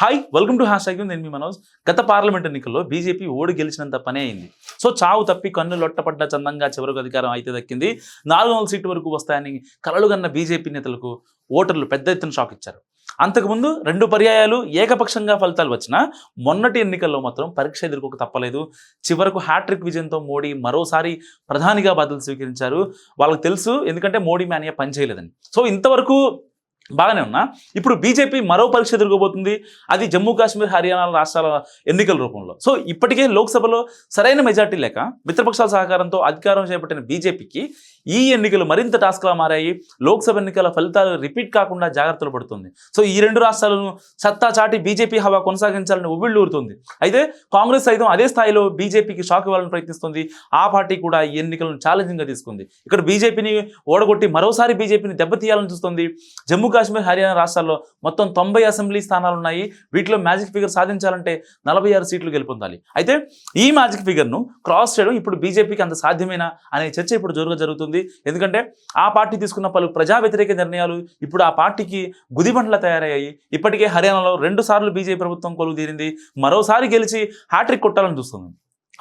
Hi welcome to hash tag నేను మీ మనోజ్. గత పార్లమెంట్ ఎన్నికల్లో బీజేపీ ఓడి గెలిచినంత పనే అయింది. సో చావు తప్పి కన్ను లొట్టపడ్డ చందంగా చివరకు అధికారం అయితే దక్కింది. నాలుగు వందల సీటు వరకు వస్తాయని కలలుగన్న బీజేపీ నేతలకు ఓటర్లు పెద్ద ఎత్తున షాక్ ఇచ్చారు. అంతకుముందు రెండు పర్యాయాలు ఏకపక్షంగా ఫలితాలు వచ్చినా మొన్నటి ఎన్నికల్లో మాత్రం పరీక్ష ఎదుర్కోక తప్పలేదు. చివరకు హ్యాట్రిక్ విజయంతో మోడీ మరోసారి ప్రధానిగా బాధ్యతలు స్వీకరించారు. వాళ్ళకి తెలుసు ఎందుకంటే మోడీ మ్యానియా పనిచేయలేదని సో ఇంతవరకు బాగానే ఉన్నా. ఇప్పుడు బీజేపీ మరో పరీక్ష ఎదుర్కోబోతుంది అది జమ్మూ కాశ్మీర్ హర్యానా రాష్ట్రాల ఎన్నికల రూపంలో. సో ఇప్పటికే లోక్సభలో సరైన మెజార్టీ లేక మిత్రపక్షాల సహకారంతో అధికారం చేపట్టిన బీజేపీకి ఈ ఎన్నికలు మరింత టాస్క్లా మారాయి. లోక్సభ ఎన్నికల ఫలితాలు రిపీట్ కాకుండా జాగ్రత్తలు పడుతుంది. సో ఈ రెండు రాష్ట్రాలను సత్తా చాటి బీజేపీ హవా కొనసాగించాలని ఉవ్విళ్ళూరుతుంది అయితే కాంగ్రెస్ సైతం అదే స్థాయిలో బీజేపీకి షాక్ ఇవ్వాలని ప్రయత్నిస్తుంది. ఆ పార్టీ కూడా ఈ ఎన్నికలను ఛాలెంజింగ్గా తీసుకుంది. ఇక్కడ బీజేపీని ఓడగొట్టి మరోసారి బీజేపీని దెబ్బతీయాలని చూస్తుంది. జమ్మూ కాశ్మీర్ హర్యానా రాష్ట్రాల్లో మొత్తం తొంభై అసెంబ్లీ స్థానాలు ఉన్నాయి వీటిలో మ్యాజిక్ ఫిగర్ సాధించాలంటే నలభై ఆరు సీట్లు గెలుపొందాలి. అయితే ఈ మ్యాజిక్ ఫిగర్ను క్రాస్ చేయడం ఇప్పుడు బీజేపీకి అంత సాధ్యమేనా అనే చర్చ ఇప్పుడు జోరుగా జరుగుతుంది. ఎందుకంటే ఆ పార్టీ తీసుకున్న పలు ప్రజా వ్యతిరేక నిర్ణయాలు ఇప్పుడు ఆ పార్టీకి గుదిబండ్ల తయారయ్యాయి. ఇప్పటికే హర్యానాలో రెండు సార్లు బీజేపీ ప్రభుత్వం కొలువు తీరింది మరోసారి గెలిచి హ్యాట్రిక్ కొట్టాలని చూస్తుంది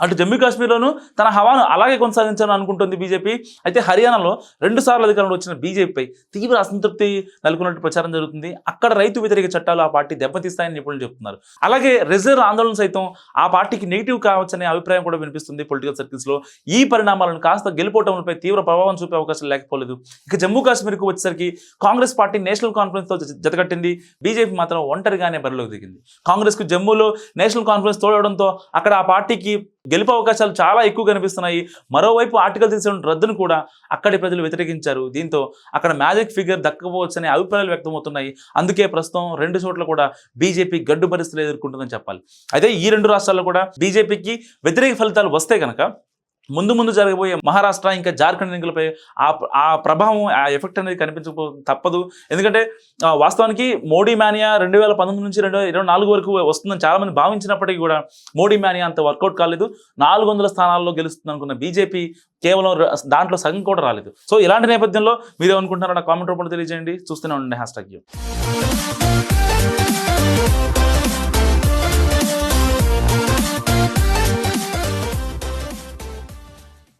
అటు జమ్మూ కాశ్మీర్లోనూ తన హవాను అలాగే కొనసాగించాలని అనుకుంటుంది బీజేపీ. అయితే హర్యానాలో రెండు సార్లు అధికారంలో వచ్చిన బీజేపీపై తీవ్ర అసంతృప్తి నెలకొన్నట్టు ప్రచారం జరుగుతుంది. అక్కడ రైతు వ్యతిరేక చట్టాలు ఆ పార్టీ దెబ్బతీస్తాయని నిపుణులు చెప్తున్నారు. అలాగే రిజర్వ్ ఆందోళన సైతం ఆ పార్టీకి నెగిటివ్ కావచ్చనే అభిప్రాయం కూడా వినిపిస్తుంది పొలిటికల్ సర్కిల్స్లో. ఈ పరిణామాలను కాస్త గెలుపోవటంపై తీవ్ర ప్రభావం చూపే అవకాశం లేకపోలేదు. ఇక జమ్మూ కాశ్మీర్కు వచ్చేసరికి కాంగ్రెస్ పార్టీ నేషనల్ కాన్ఫరెన్స్తో జతకట్టింది. బీజేపీ మాత్రం ఒంటరిగానే బరిలోకి దిగింది. కాంగ్రెస్కు జమ్మూలో నేషనల్ కాన్ఫరెన్స్ తోడవడంతో అక్కడ ఆ పార్టీకి గెలుపు అవకాశాలు చాలా ఎక్కువ కనిపిస్తున్నాయి. మరోవైపు ఆర్టికల్ తీసిన రద్దును కూడా అక్కడి ప్రజలు వ్యతిరేకించారు. దీంతో అక్కడ మ్యాజిక్ ఫిగర్ దక్కకపోవచ్చనే అభిప్రాయాలు వ్యక్తమవుతున్నాయి. అందుకే ప్రస్తుతం రెండు చోట్ల కూడా బీజేపీ గడ్డు పరిస్థితులు ఎదుర్కొంటుందని చెప్పాలి. అయితే ఈ రెండు రాష్ట్రాల్లో కూడా బీజేపీకి వ్యతిరేక ఫలితాలు వస్తే కనుక ముందు ముందు జరగబోయే మహారాష్ట్ర ఇంకా జార్ఖండ్ ఎన్నికలపై ఆ ఆ ప్రభావం ఆ ఎఫెక్ట్ అనేది కనిపించకపో తప్పదు. ఎందుకంటే ఆ, వాస్తవానికి మోడీ మానియా రెండు వేల పంతొమ్మిది నుంచి రెండు వేల ఇరవై నాలుగు వరకు వస్తుందని చాలామంది భావించినప్పటికీ కూడా మోడీ మానియా అంత వర్కౌట్ కాలేదు. నాలుగు వందల స్థానాల్లో గెలుస్తుంది అనుకున్న బీజేపీ కేవలం దాంట్లో సగం కూడా రాలేదు. సో ఇలాంటి నేపథ్యంలో మీరు ఏమనుకుంటున్నారో నా కామెంట్ రూపంలో తెలియజేయండి. చూస్తూనే ఉండండి హ్యాష్ ట్యాగ్